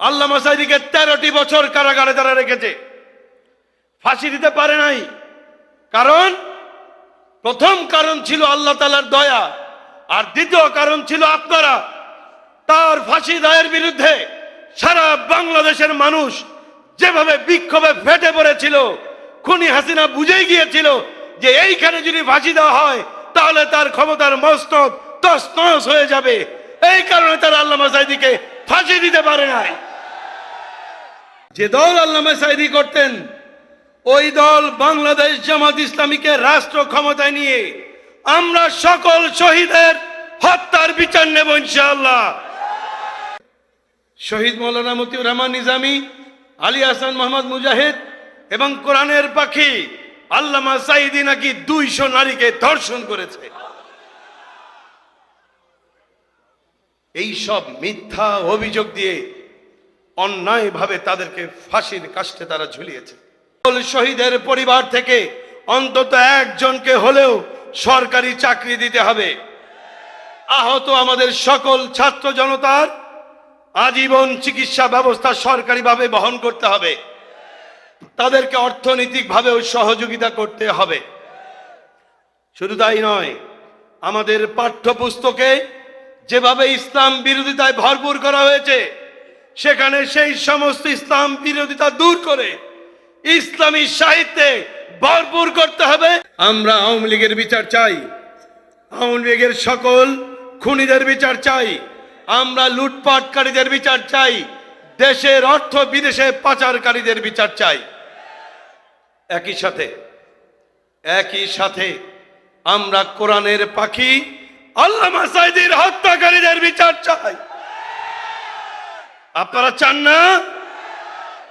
আল্লাহ মাসাইদিকে তেরোটি বছর কারাগারে তারা রেখেছে। ফাঁসি দিতে পারে নাই। কারণ, প্রথম কারণ ছিল আল্লাহ তালার দয়া, আর দ্বিতীয় কারণ ছিল আপনারা। তার ফাঁসি দায়ের বিরুদ্ধে সারা বাংলাদেশের মানুষ যেভাবে বিক্ষোভে ফেটে পড়েছিল, খুনি হাসিনা বুঝেই গিয়েছিল যে এইখানে যদি ফাঁসি দেওয়া হয়, তাহলে তার ক্ষমতার মস্তক তস হয়ে যাবে। এই কারণে তারা আল্লামা সাইদিকে ফাঁসি দিতে পারে নাই। যে দল আল্লামা সাইদি করতেন, ওই দল বাংলাদেশ জামাত ইসলামীকে রাষ্ট্র ক্ষমতায় নিয়ে আমরা সকল শহীদের হত্যার বিচার নেব ইনশাআল্লাহ। শহীদ মৌলানা মতিউর রহমান নিজামী, আলী হাসান মোহাম্মদ মুজাহিদ এবং কোরআনের পাখি আল্লামা সাইদি নাকি দুইশো নারীকে ধর্ষণ করেছে। এই সব মিথ্যা অভিযোগ দিয়ে অন্যায়ভাবে তাদেরকে ফাঁসির কাষ্টে তারা ঝুলিয়েছে। শহীদের পরিবার থেকে অন্তত একজনকে হলেও সরকারি চাকরি দিতে হবে। আহত আমাদের সকল ছাত্র জনতার আজীবন চিকিৎসা ব্যবস্থা সরকারিভাবে বহন করতে হবে। তাদেরকে অর্থনৈতিকভাবেও সহযোগিতা করতে হবে। শুধু তাই নয়, আমাদের পাঠ্যপুস্তকে যেভাবে ইসলাম বিরোধিতায় ভরপুর করা হয়েছে সেখানে সেই সমস্ত ইসলাম বিরোধিতা দূর করে ইসলামী সাহিত্যে ভরপুর করতে হবে। আমরা আওয়ামী লীগের বিচার চাই। আওয়ামী লীগের সকল খুনিদের বিচার চাই। আমরা লুটপাটকারীদের বিচার চাই। দেশের অর্থ বিদেশে পাচারকারীদের বিচার চাই। একই সাথে একই সাথে আমরা কোরআনের পাখি আল্লামা সাইদির হত্যাকারীদের বিচার চাই। আপনারা চান না?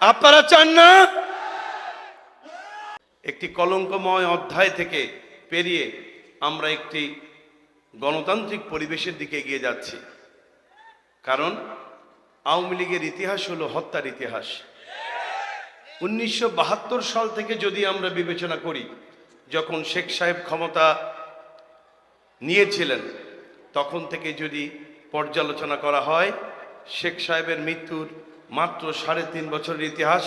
আপনারা চান না? একটি কলঙ্কময় অধ্যায় থেকে পেরিয়ে আমরা একটি গণতান্ত্রিক পরিবেশের দিকে এগিয়ে যাচ্ছি। কারণ আওয়ামী লীগের ইতিহাস হলো হত্যার ইতিহাস। উনিশশো বাহাত্তর সাল থেকে যদি আমরা বিবেচনা করি, যখন শেখ সাহেব ক্ষমতা নিয়েছিলেন, তখন থেকে যদি পর্যালোচনা করা হয় শেখ সাহেবের মৃত্যুর মাত্র সাড়ে তিন বছরের ইতিহাস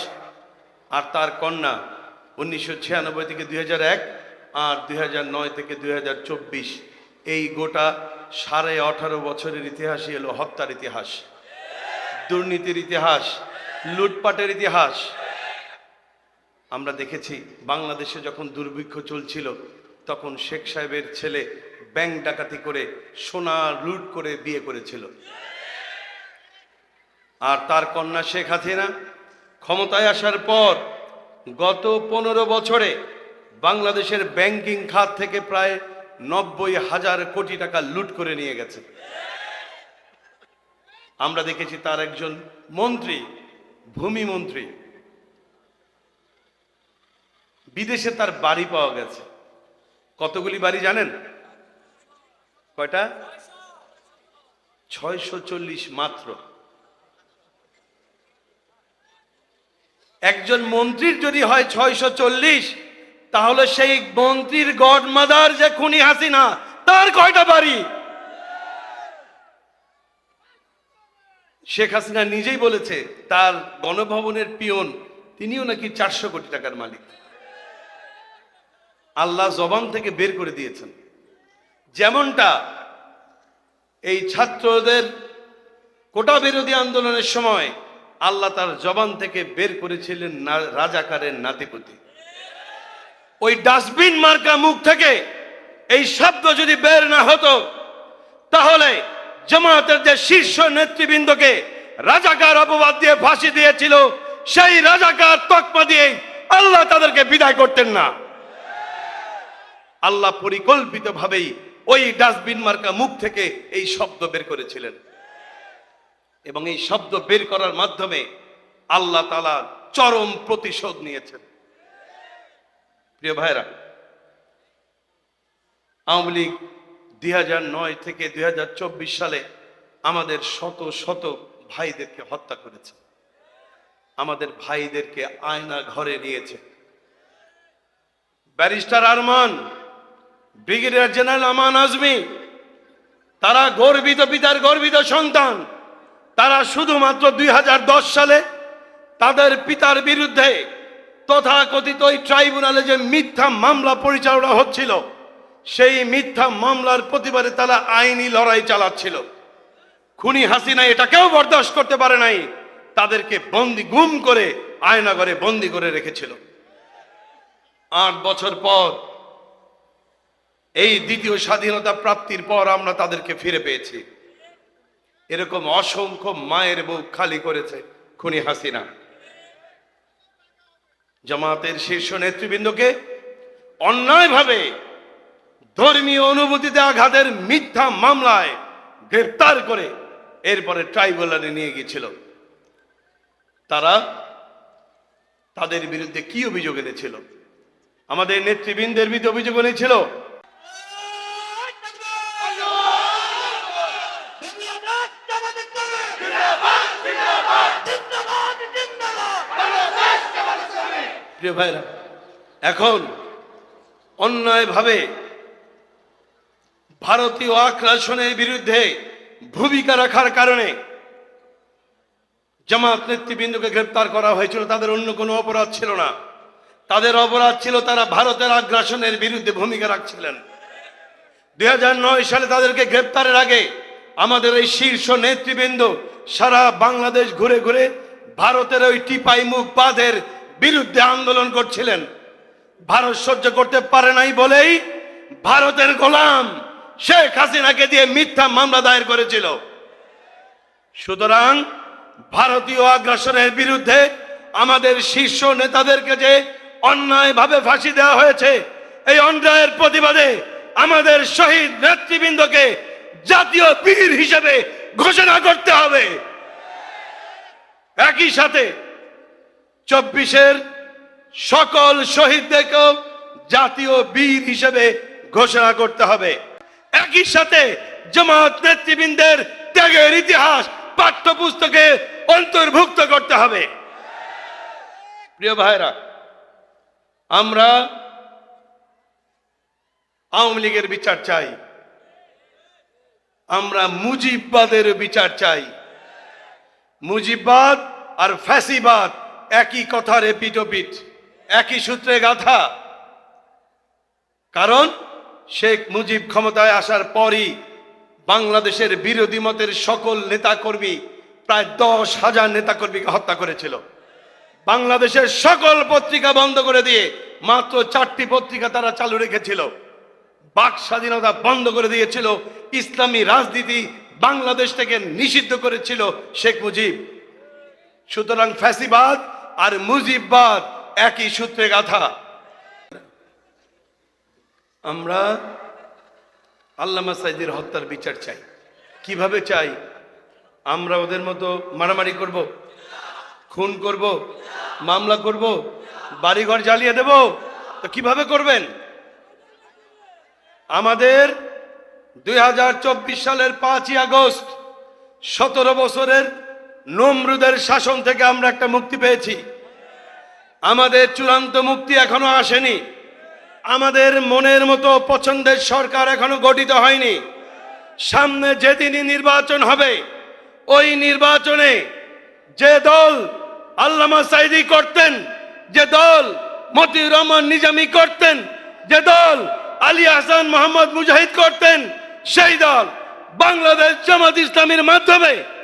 আর তার কন্যা উনিশশো ছিয়ানব্বই থেকে দুই আর দুই নয় থেকে দুই হাজার চব্বিশ। এই গোটা সাড়ে আঠারো বছরের ইতিহাসই এলো হত্যার ইতিহাস। দুর্নীতির ইতিহাস, লুটপাটের ইতিহাস। আমরা দেখেছি বাংলাদেশে যখন দুর্ভিক্ষ চলছিল, তখন শেখ সাহেবের ছেলে ব্যাংক ডাকাতি করে সোনা লুট করে বিয়ে করেছিল। আর তার কন্যা শেখ হাসিনা ক্ষমতায় আসার পর গত পনেরো বছরে বাংলাদেশের ব্যাংকিং খাত থেকে প্রায় নব্বই হাজার কোটি টাকা লুট করে নিয়ে গেছে। আমরা দেখেছি তার একজন মন্ত্রী, ভূমি মন্ত্রী। বিদেশে তার বাড়ি পাওয়া গেছে। কতগুলি বাড়ি জানেন? কয়টা? ছয়শো চল্লিশ মাত্র। একজন মন্ত্রীর যদি হয় ছয়শো চল্লিশ, তাহলে সেই মন্ত্রীর গড মাদার যে খুনি হাসিনা, তার কয়টা বাড়ি? শেখ হাসিনা নিজেই বলেছে, তার গণভবনের পিয়ন, তিনিও নাকি চারশো কোটি টাকার মালিক। আল্লাহ জবান থেকে বের করে দিয়েছেন। যেমনটা এই ছাত্রদের কোটা বিরোধী আন্দোলনের সময় আল্লাহ তার জবান থেকে বের করেছিলেন রাজাকারের নাতিপুতি। ওই ডাস্টবিন মার্কা মুখ থেকে এই শব্দ যদি বের না হতো, তাহলে জামাতের যে শীর্ষ নেতৃবৃন্দকে রাজাকার অপবাদ দিয়ে ফাঁসি দিয়েছিল, সেই রাজাকার তকমা দিয়ে আল্লাহ তাদেরকে বিদায় করতেন না। আল্লাহ পরিকল্পিতভাবেই ওই ডাস্টবিন মার্কা মুখ থেকে এই শব্দ বের করেছিলেন। এবং এই শব্দ বের করার মাধ্যমে আল্লাহ তালা চরম প্রতিশোধ নিয়েছেন। প্রিয় ভাইরা আওয়ামী লীগ দুই নয় থেকে দুই হাজার চব্বিশ সালে আমাদের শত শত ভাইদেরকে হত্যা করেছে। আমাদের ভাইদেরকে আয়না ঘরে নিয়েছে। Barrister Arman, brigadier general Aman Azmi, তারা গর্বিত পিতার গর্বিত সন্তান তারা শুধুমাত্র দুই হাজার দশ সালে তাদের পিতার বিরুদ্ধে তথাকথিত ওই ট্রাইব্যুনালে যে মিথ্যা মামলা পরিচালনা হচ্ছিল, সেই মিথ্যা মামলার প্রতিবাদে তারা আইনি লড়াই চালাচ্ছিল। খুনি হাসিনা এটাকেও বরদাস্ত করতে পারে নাই, তাদেরকে বন্দি গুম করে আয়নাগরে বন্দি করে রেখেছিল। আট বছর পর এই দ্বিতীয় স্বাধীনতা প্রাপ্তির পর আমরা তাদেরকে ফিরে পেয়েছি। এরকম অসংখ্য মায়ের বুক খালি করেছে খুনি হাসিনা। জামাতের শীর্ষ নেতৃবৃন্দকে অন্যায়ভাবে ধর্মীয় অনুভূতিতে আঘাতের মিথ্যা মামলায় গ্রেপ্তার করে এরপরে ট্রাইব্যুনালে নিয়ে গিয়েছিল। তারা তাদের বিরুদ্ধে কি অভিযোগ এনেছিল? আমাদের নেতৃবৃন্দের বিরুদ্ধে অভিযোগ এনেছিল প্রিয় ভাইরা এখন অন্যায়ভাবে ভারতীয় আগ্রাসনের বিরুদ্ধে ভূমিকা রাখার কারণে জামাত নেতৃবৃন্দকে গ্রেপ্তার করা হয়েছিল, তাদের অন্য কোনো অপরাধ ছিল না। তাদের অপরাধ ছিল তারা ভারতের আগ্রাসনের বিরুদ্ধে ভূমিকা রাখছিলেন। দু হাজার নয় সালে তাদেরকে গ্রেপ্তারের আগে আমাদের এই শীর্ষ নেতৃবৃন্দ সারা বাংলাদেশ ঘুরে ঘুরে ভারতের ওই টিপাই মুখ বাঁধের বিরুদ্ধে আন্দোলন করছিলেন। ভারত সহ্য করতে পারে নাই বলেই ভারতের গোলাম শেখ হাসিনাকে দিয়ে মিথ্যা মামলা দায়ের করেছিল। সুতরাং ভারতীয় আগ্রাসনের বিরুদ্ধে আমাদের শীর্ষ নেতাদেরকে যে অন্যায়ভাবে ফাঁসি দেওয়া হয়েছে, এই অন্যায়ের প্রতিবাদে আমাদের শহীদ নেতৃবৃন্দকে জাতীয় বীর হিসেবে ঘোষণা করতে হবে। একই সাথে চব্বিশের সকল শহীদদেরকেও জাতীয় বীর হিসেবে ঘোষণা করতে হবে। একই সাথে জামাত নেতৃবৃন্দের ত্যাগের ইতিহাস পাঠ্যপুস্তকে অন্তর্ভুক্ত করতে হবে। প্রিয় ভাইরা, আমরা আওয়ামী লীগের বিচার চাই। আমরা মুজিববাদের বিচার চাই। মুজিববাদ আর ফ্যাসিবাদ একই কথার এপিটোপিট একই সূত্রে গাথা কারণ শেখ মুজিব ক্ষমতায় আসার পরই বাংলাদেশের বিরোধী মতের সকল নেতাকর্মী প্রায় দশ হাজার নেতাকর্মীকে হত্যা করেছিল। বাংলাদেশের সকল পত্রিকা বন্ধ করে দিয়ে মাত্র চারটি পত্রিকা তারা চালু রেখেছিল। বাক স্বাধীনতা বন্ধ করে দিয়েছিল, ইসলামী রাজনীতি বাংলাদেশ থেকে নিষিদ্ধ করেছিল শেখ মুজিব। সুতরাং ফ্যাসিবাদ আর মুজিববাদ একই সূত্রে গাথা। আমরা আল্লামা সাইদির হত্যার বিচার চাই। কীভাবে চাই? আমরা ওদের মতো মারামারি করব, খুন করব, মামলা করব, বাড়িঘর জ্বালিয়ে দেব, তো কীভাবে করবেন? আমাদের দুই হাজার চব্বিশ সালের পাঁচই আগস্ট, সতেরো বছরের নমরুদের শাসন থেকে আমরা একটা মুক্তি পেয়েছি। আমাদের চূড়ান্ত মুক্তি এখনও আসেনি। আমাদের মনের মতো পছন্দের সরকার এখনও গঠিত হয়নি। সামনে যেদিনই নির্বাচন হবে, ওই নির্বাচনে যে দল আল্লামা সাইদি করতেন, যে দল মতিউর রহমান নিজামি করতেন, যে দল আলী হাসান মোহাম্মদ মুজাহিদ করতেন, সেই দল বাংলাদেশ জামাত ইসলামের মাধ্যমে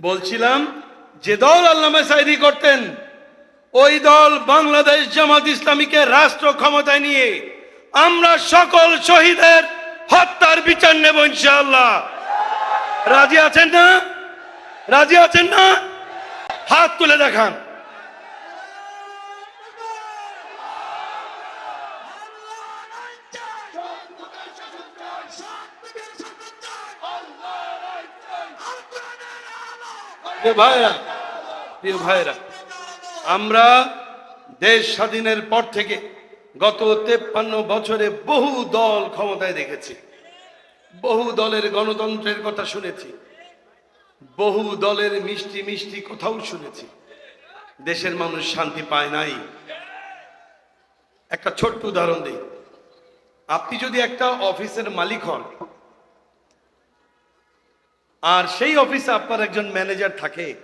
বলছিলাম, যে দল আল্লামা সাইদি করতেন, ওই দল বাংলাদেশ জামাত ইসলামীকে রাষ্ট্র ক্ষমতায় নিয়ে আমরা সকল শহীদের হত্যার বিচার নেব ইনশাআল্লাহ। রাজি আছেন না? রাজি আছেন না? হাত তুলে দেখান। প্রিয় ভাইরা প্রিয় ভাইরা আমরা দেশ স্বাধীনের পর থেকে গত তেপ্পান্ন বছরে বহু দল ক্ষমতায় দেখেছি। বহু দলের গণতন্ত্রের কথা শুনেছি। বহু দলের মিষ্টি মিষ্টি কথাও শুনেছি। দেশের মানুষ শান্তি পায় নাই। একটা ছোট্ট উদাহরণ দিই। আপনি যদি একটা অফিসের মালিক হন আর সেই অফিসে আপনার একজন ম্যানেজার থাকে।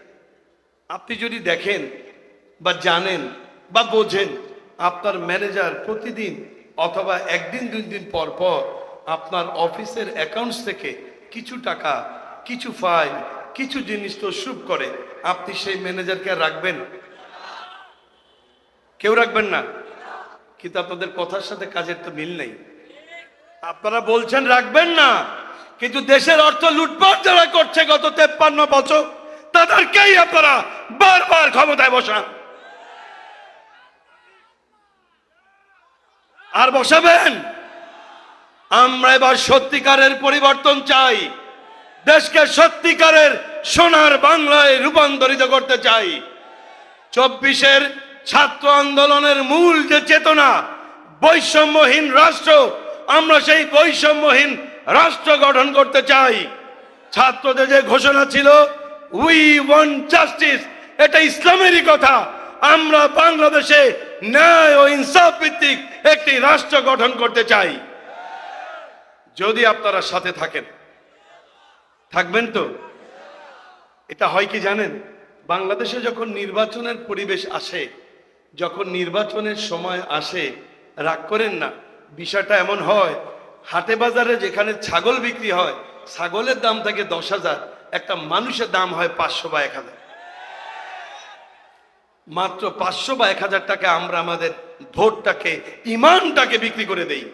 আপনি যদি দেখেন বা জানেন বা বোঝেন, আপনার ম্যানেজার প্রতিদিন অথবা একদিন, দুই দিন পর পর আপনার অফিসের অ্যাকাউন্টস থেকে কিছু টাকা, কিছু ফাইল, কিছু জিনিস তো শুভ করে। আপনি সেই ম্যানেজারকে রাখবেন? কেউ রাখবেন না? কিন্তু আপনাদের কথার সাথে কাজের তো মিল নেই। আপনারা বলছেন রাখবেন না। কিন্তু দেশের অর্থ লুটপাট যারা করছে গত তেপ্পান্ন বছর, তাদেরকেই আপনারা বারবার ক্ষমতায় বসান। আর বসাবেন? আমরা এবার সত্যিকারের পরিবর্তন চাই, দেশকে সত্যিকারের সোনার বাংলায় রূপান্তরিত করতে চাই। চব্বিশের ছাত্র আন্দোলনের মূল যে চেতনা, বৈষম্যহীন রাষ্ট্র, আমরা সেই বৈষম্যহীন রাষ্ট্র গঠন করতে চাই। ছাত্রদের যে ঘোষণা ছিল উই ওয়ান জাস্টিস এটা ইসলামেরই কথা। আমরা বাংলাদেশে ন্যায় ও ইনসাফ ভিত্তিক একটি রাষ্ট্র গঠন করতে চাই। যদি আপনারা সাথে থাকেন, থাকবেন তো? এটা হয় কি জানেন? বাংলাদেশে যখন নির্বাচনের পরিবেশ আসে, যখন নির্বাচনের সময় আসে, রাগ করেন না। বিষয়টা এমন হয় হাটে বাজারে যেখানে ছাগল বিক্রি হয়, ছাগলের দাম থাকে দশ হাজার, একটা মানুষের দাম হয় পাঁচশো বা এক হাজার। মাত্র পাঁচশো বা এক হাজার টাকা আমরা আমাদের ভোটটাকে, ইমানটাকে বিক্রি করে দেই।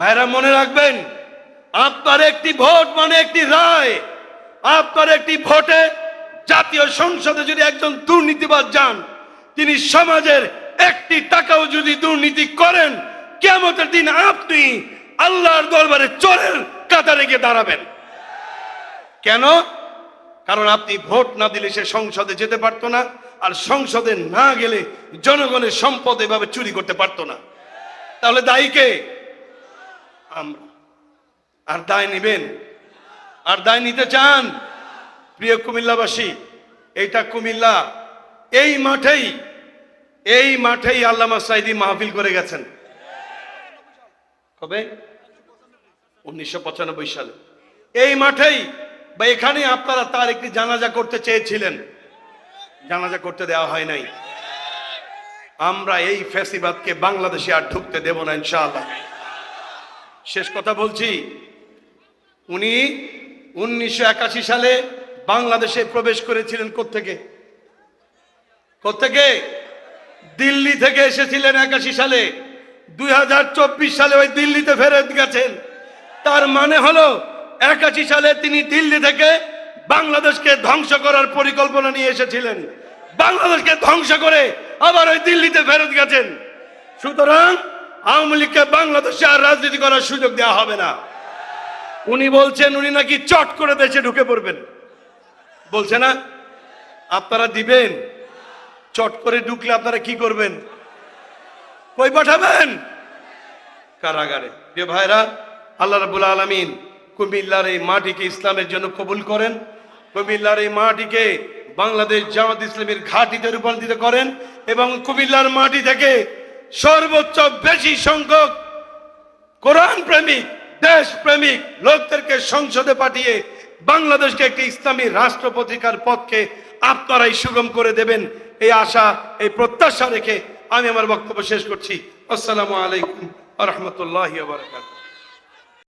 ভাইরা মনে রাখবেন, আপনার একটি ভোট মানে একটি রায়। আপনার একটি ভোটে জাতীয় সংসদে যদি একজন দুর্নীতিবাদ যান, তিনি সমাজের একটি টাকাও যদি দুর্নীতি করেন কেমতের দিন আপনি আল্লাহর দরবারে চোরের কাতারে গিয়ে দাঁড়াবেন। কেন? কারণ আপনি ভোট না দিলে সে সংসদে যেতে পারতো না, আর সংসদে না গেলে জনগণের সম্পদ এভাবে চুরি করতে পারতো না। তাহলে দায়ী কে? আমরা। আর দায় নেবেন? আর দায় নিতে চান? প্রিয় কুমিল্লাবাসী, এইটা কুমিল্লা। এই মাঠেই এই মাঠেই আল্লামা সাইদি মাহফিল করে গেছেন। কবে উনিশশো পঁচানব্বই সালে। এই মাঠেই বা এখানে আপনারা তার একটি জানাজা করতে চেয়েছিলেন। জানাজা করতে দেওয়া হয় নাই। আমরা এই ফেসিবাদকে বাংলাদেশে আর ঢুকতে দেব না, ইনশাআল্লাহ। শেষ কথা বলছি, উনি উনিশশো একাশি সালে বাংলাদেশে প্রবেশ করেছিলেন কোত্থেকে? কোত্থেকে? দিল্লি থেকে এসেছিলেন একাশি সালে। দুই হাজার চব্বিশ সালে ওই দিল্লিতে ফেরত গেছেন। তার মানে হলো, একাশি সালে তিনি দিল্লি থেকে বাংলাদেশকে ধ্বংস করার পরিকল্পনা নিয়ে এসেছিলেন। বাংলাদেশকে ধ্বংস করে আবার ওই দিল্লিতে ফেরত গেছেন। সুতরাং আওয়ামী লীগকে বাংলাদেশে আর রাজনীতি করার সুযোগ দেওয়া হবে না। উনি বলছেন, উনি নাকি চট করে দেশে ঢুকে পড়বেন। বলছে না, আপনারা দিবেন। চট করে ঢুকলে আপনারা কি করবেন? কই পাঠাবেন? কারাগারে। প্রিয় ভাইরা, আল্লাহ রাবুল আলমিন কুমিল্লার এই মাটিকে ইসলামের জন্য কবুল করেন। কুমিল্লার এই মাটিকে বাংলাদেশ জামাত ইসলামের ঘাটিতে রূপান্তরিত করেন এবং কুমিল্লার মাটি থেকে সর্বোচ্চ বেশি সংখ্যক কোরআন প্রেমিক, দেশ প্রেমিক লোকদেরকে সংসদে পাঠিয়ে বাংলাদেশকে একটি ইসলামী রাষ্ট্র পত্রিকার পথকে আপনারাই সুগম করে দেবেন। এই আশা, এই প্রত্যাশা রেখে আমি আমার বক্তব্য শেষ করছি। আসসালামু আলাইকুম রহমতুল্লাহ বারকাত